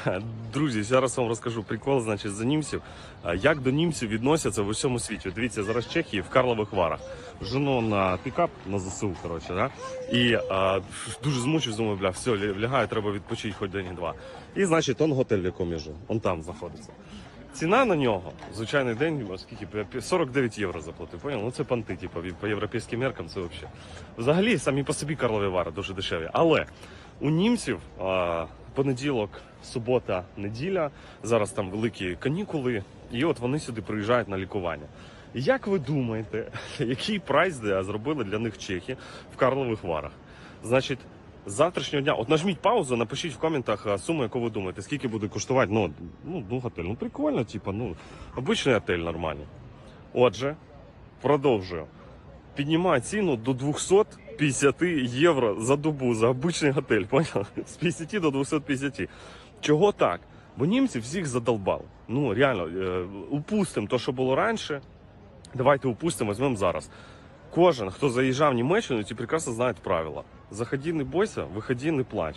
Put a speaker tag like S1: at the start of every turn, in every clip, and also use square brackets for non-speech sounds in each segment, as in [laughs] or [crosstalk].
S1: [laughs] Друзі, зараз вам розкажу прикол, значить, за німців. Як до німців відносяться в усьому світі. Дивіться, зараз Чехії в Карлових Варах. Жену на пікап на ЗСУ, коротше, да? І а, дуже змучив, думаю, бля, все, лягаю, треба відпочити хоч день-два. І, значить, он готель, в якому я живу, он там знаходиться. Ціна на нього, звичайний день, скільки 49 євро заплатив. Поняв? Ну це панти, типу, по європейським меркам це взагалі. Взагалі, самі по собі Карлові Вари дуже дешеві. Але у німців а, понеділок, субота, неділя, зараз там великі канікули, і от вони сюди приїжджають на лікування. Як ви думаєте, [laughs] який прайс зробили для них чехи в Карлових Варах? Значить, з завтрашнього дня, от нажміть паузу, напишіть в коментах суму, яку ви думаєте, скільки буде коштувати. Ну, ну, ну готель. Ну прикольно, типу, ну, обичний готель нормальний. Отже, продовжую. Піднімаю ціну до 250 євро за добу за обичний готель. Поняв? [laughs] З 50 до 250. Чого так? Бо німці всіх задолбали. Ну реально, е, упустимо те, що було раніше. Давайте упустимо, візьмемо зараз. Кожен, хто заїжджав в Німеччину, ці прекрасно знають правила. Заходи, не бойся, виходи, не плач.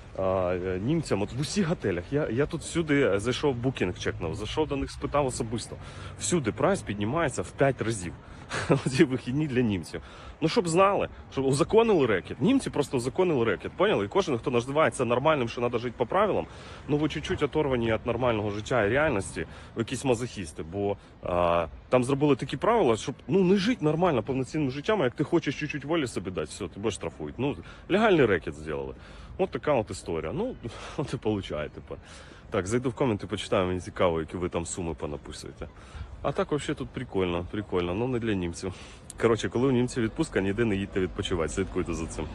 S1: німцям. От в усіх готелях. Я, я тут всюди зайшов букінг чекнув, зайшов до них, спитав особисто. Всюди прайс піднімається в 5 разів. [laughs] Ці вихідні для німців. Ну щоб знали, щоб узаконили рекет. Німці просто узаконили рекет. Поняли? І кожен, хто називається нормальним, що треба жити по правилам, ну ви чуть-чуть оторвані від нормального життя і реальності, якісь мазохісти. Бо а, там зробили такі правила, щоб ну не жити нормально повноцінним життям, а як ти хочеш чуть-чуть волі собі дати, все, тебе штрафують. Ну легальний рекет зробили. От така от. Ну, [laughs] от і получаєте. типу. Так, зайду в коменти, почитаю, мені цікаво, які ви там суми понаписуєте. А так, взагалі, тут прикольно, прикольно, ну не для німців. Коротше, коли у німців відпустка, ніде не їдьте відпочивати, слідкуйте за цим.